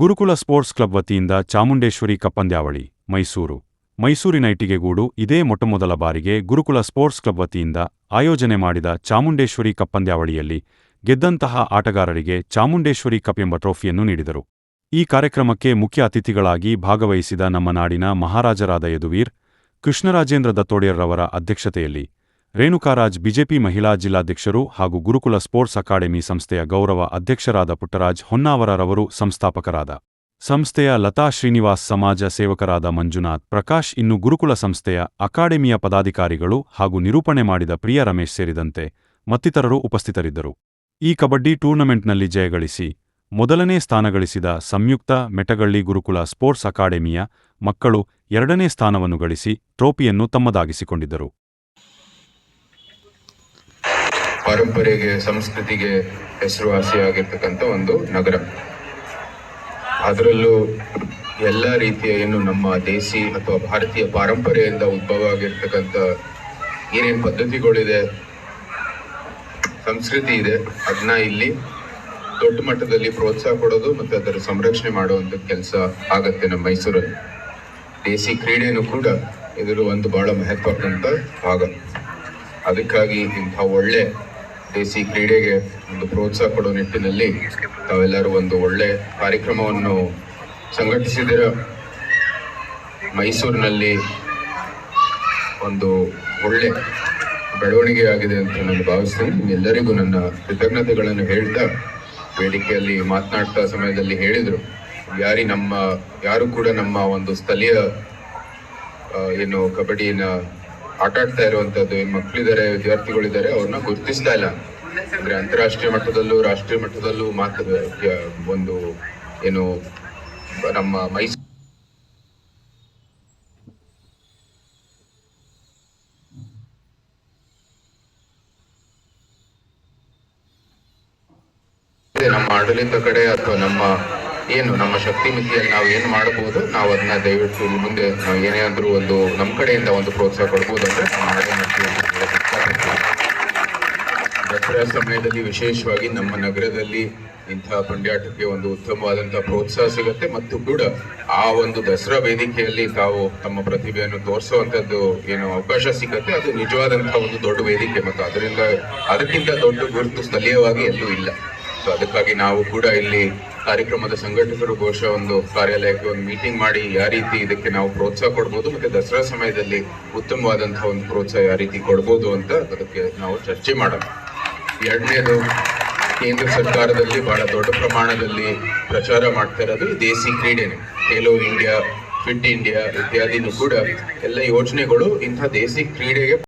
ಗುರುಕುಲ sports club ವತಿಯಿಂದ ಚಾಮುಂಡೇಶ್ವರಿ ಕಪ್ಪಂದ್ಯಾವಳಿ, ಮೈಸೂರು. ಮೈಸೂರಿನ ಇಟ್ಟಿಗೆಗೂಡು ಇದೇ ಮೊಟ್ಟಮೊದಲ ಬಾರಿಗೆ ಗುರುಕುಲ ಸ್ಪೋರ್ಟ್ಸ್ ಕ್ಲಬ್ ವತಿಯಿಂದ ಆಯೋಜನೆ ಮಾಡಿದ ಚಾಮುಂಡೇಶ್ವರಿ ಕಪ್ಪಂದ್ಯಾವಳಿಯಲ್ಲಿ ಗೆದ್ದಂತಹ ಆಟಗಾರರಿಗೆ ಚಾಮುಂಡೇಶ್ವರಿ ಕಪ್ ಎಂಬ ಟ್ರೋಫಿಯನ್ನು ನೀಡಿದರು. ಈ ಕಾರ್ಯಕ್ರಮಕ್ಕೆ ಮುಖ್ಯ ಅತಿಥಿಗಳಾಗಿ ಭಾಗವಹಿಸಿದ ನಮ್ಮ ನಾಡಿನ ಮಹಾರಾಜರಾದ ಯದುವೀರ್, ಕೃಷ್ಣರಾಜೇಂದ್ರ ದತ್ತೋಡಿಯರ್ರವರ ಅಧ್ಯಕ್ಷತೆಯಲ್ಲಿ ರೇಣುಕಾರಾಜ್ ಬಿಜೆಪಿ ಮಹಿಳಾ ಜಿಲ್ಲಾಧ್ಯಕ್ಷರು ಹಾಗೂ ಗುರುಕುಲ ಸ್ಪೋರ್ಟ್ಸ್ ಅಕಾಡೆಮಿ ಸಂಸ್ಥೆಯ ಗೌರವ ಅಧ್ಯಕ್ಷರಾದ ಪುಟ್ಟರಾಜ್ ಹೊನ್ನಾವರರವರು ಸಂಸ್ಥಾಪಕರಾದ. ಸಂಸ್ಥೆಯ ಲತಾ ಶ್ರೀನಿವಾಸ್ ಸಮಾಜ ಸೇವಕರಾದ ಮಂಜುನಾಥ್, ಪ್ರಕಾಶ್ ಇನ್ನು ಗುರುಕುಲ ಸಂಸ್ಥೆಯ ಅಕಾಡೆಮಿಯ ಪದಾಧಿಕಾರಿಗಳು ಹಾಗೂ ನಿರೂಪಣೆ ಮಾಡಿದ ಪ್ರಿಯ ರಮೇಶ್ ಸೇರಿದಂತೆ ಮತ್ತಿತರರು ಉಪಸ್ಥಿತರಿದ್ದರು. ಈ ಕಬಡ್ಡಿ ಟೂರ್ನಮೆಂಟ್ನಲ್ಲಿ ಜಯಗಳಿಸಿ ಮೊದಲನೇ ಸ್ಥಾನ ಗಳಿಸಿದ ಸಂಯುಕ್ತ ಮೆಟಗಳ್ಳಿ ಗುರುಕುಲ ಸ್ಪೋರ್ಟ್ಸ್ ಅಕಾಡೆಮಿಯ ಮಕ್ಕಳು ಎರಡನೇ ಸ್ಥಾನವನ್ನು ಗಳಿಸಿ, ಟ್ರೋಫಿಯನ್ನು ತಮ್ಮದಾಗಿಸಿಕೊಂಡಿದ್ದರು. ಪರಂಪರೆಗೆ ಸಂಸ್ಕೃತಿಗೆ ಹೆಸರುವಾಸಿಯಾಗಿರ್ತಕ್ಕಂಥ ಒಂದು ನಗರ. ಅದರಲ್ಲೂ ಎಲ್ಲ ರೀತಿಯ ಏನು ನಮ್ಮ ದೇಸಿ ಅಥವಾ ಭಾರತೀಯ ಪಾರಂಪರೆಯಿಂದ ಉದ್ಭವ ಆಗಿರ್ತಕ್ಕಂಥ ಏನೇನು ಪದ್ಧತಿಗಳಿದೆ, ಸಂಸ್ಕೃತಿ ಇದೆ, ಅದನ್ನ ಇಲ್ಲಿ ದೊಡ್ಡ ಮಟ್ಟದಲ್ಲಿ ಪ್ರೋತ್ಸಾಹ ಕೊಡೋದು ಮತ್ತು ಅದರ ಸಂರಕ್ಷಣೆ ಮಾಡುವಂಥ ಕೆಲಸ ಆಗತ್ತೆ ನಮ್ಮ ಮೈಸೂರಲ್ಲಿ. ದೇಸಿ ಕ್ರೀಡೆಯೂ ಕೂಡ ಇದರ ಒಂದು ಬಹಳ ಮಹತ್ವ ಭಾಗ. ಅದಕ್ಕಾಗಿ ಇಂಥ ಒಳ್ಳೆ ದೇಸಿ ಕ್ರೀಡೆಗೆ ಒಂದು ಪ್ರೋತ್ಸಾಹ ಕೊಡೋ ನಿಟ್ಟಿನಲ್ಲಿ ತಾವೆಲ್ಲರೂ ಒಂದು ಒಳ್ಳೆ ಕಾರ್ಯಕ್ರಮವನ್ನು ಸಂಘಟಿಸಿದಿರ ಮೈಸೂರಿನಲ್ಲಿ ಒಂದು ಒಳ್ಳೆ ಬೆಳವಣಿಗೆ ಆಗಿದೆ ಅಂತ ನಾನು ಭಾವಿಸ್ತೇನೆ. ಎಲ್ಲರಿಗೂ ನನ್ನ ಕೃತಜ್ಞತೆಗಳನ್ನು ಹೇಳ್ತಾ ವೇದಿಕೆಯಲ್ಲಿ ಮಾತನಾಡ್ತಾ ಸಮಯದಲ್ಲಿ ಹೇಳಿದರು. ಯಾರಿ ನಮ್ಮ, ಯಾರು ಕೂಡ ನಮ್ಮ ಒಂದು ಸ್ಥಳೀಯ ಏನು ಕಬಡ್ಡಿನ ಆಟ ಆಡ್ತಾ ಇರುವಂತದ್ದು. ಏನ್ ಮಕ್ಕಳಿದ್ದಾರೆ ವಿದ್ಯಾರ್ಥಿಗಳಿದ್ದಾರೆ ಅವ್ರನ್ನ ಗುರುತಿಸ್ತಾ ಇಲ್ಲ. ಅಂದ್ರೆ ಅಂತಾರಾಷ್ಟ್ರೀಯ ಮಟ್ಟದಲ್ಲೂ, ರಾಷ್ಟ್ರೀಯ ಮಟ್ಟದಲ್ಲೂ ಮಾತು ಒಂದು, ಏನು, ನಮ್ಮ ಮೈಸೂರು ನಮ್ಮ ಆಡಳಿತ ಕಡೆ ಅಥವಾ ನಮ್ಮ ಏನು ನಮ್ಮ ಶಕ್ತಿ ಮಿತಿಯಲ್ಲಿ ನಾವು ಏನು ಮಾಡಬಹುದು, ನಾವು ಅದನ್ನ ದಯವಿಟ್ಟು ಮುಂದೆ ನಾವು ಏನೇ ಆದ್ರೂ ಒಂದು ನಮ್ಮ ಕಡೆಯಿಂದ ಒಂದು ಪ್ರೋತ್ಸಾಹ ಕೊಡ್ಬೋದು ಅಂದ್ರೆ ದಸರಾ ಸಮಯದಲ್ಲಿ ವಿಶೇಷವಾಗಿ ನಮ್ಮ ನಗರದಲ್ಲಿ ಇಂತಹ ಪಂಡ್ಯಾಟಕ್ಕೆ ಒಂದು ಉತ್ತಮವಾದಂತಹ ಪ್ರೋತ್ಸಾಹ ಸಿಗುತ್ತೆ. ಮತ್ತು ಕೂಡ ಆ ಒಂದು ದಸರಾ ವೇದಿಕೆಯಲ್ಲಿ ತಾವು ತಮ್ಮ ಪ್ರತಿಭೆಯನ್ನು ತೋರಿಸುವಂತದ್ದು ಏನು ಅವಕಾಶ ಸಿಗುತ್ತೆ. ಅದು ನಿಜವಾದಂತಹ ಒಂದು ದೊಡ್ಡ ವೇದಿಕೆ. ಮತ್ತು ಅದರಿಂದ ಅದಕ್ಕಿಂತ ದೊಡ್ಡ ಗುರುತು ಸ್ಥಳೀಯವಾಗಿ ಎಲ್ಲೂ ಇಲ್ಲ. ಸೊ ಅದಕ್ಕಾಗಿ ನಾವು ಕೂಡ ಇಲ್ಲಿ ಕಾರ್ಯಕ್ರಮದ ಸಂಘಟಕರು ಬಹುಶಃ ಒಂದು ಕಾರ್ಯಾಲಯಕ್ಕೆ ಒಂದು ಮೀಟಿಂಗ್ ಮಾಡಿ ಯಾವ ರೀತಿ ಇದಕ್ಕೆ ನಾವು ಪ್ರೋತ್ಸಾಹ ಕೊಡ್ಬೋದು ಮತ್ತೆ ದಸರಾ ಸಮಯದಲ್ಲಿ ಉತ್ತಮವಾದಂತಹ ಒಂದು ಪ್ರೋತ್ಸಾಹ ಯಾವ ರೀತಿ ಕೊಡ್ಬೋದು ಅಂತ ಅದಕ್ಕೆ ನಾವು ಚರ್ಚೆ ಮಾಡೋಣ. ಎರಡನೇದು, ಕೇಂದ್ರ ಸರ್ಕಾರದಲ್ಲಿ ಬಹಳ ದೊಡ್ಡ ಪ್ರಮಾಣದಲ್ಲಿ ಪ್ರಚಾರ ಮಾಡ್ತಾ ಇರೋದು ದೇಸಿ ಕ್ರೀಡೆನೆ. ಖೇಲೋ ಇಂಡಿಯಾ ಫಿಟ್ ಇಂಡಿಯಾ ಇತ್ಯಾದಿನೂ ಕೂಡ ಎಲ್ಲ ಯೋಜನೆಗಳು ಇಂಥ ದೇಸಿ ಕ್ರೀಡೆಗೆ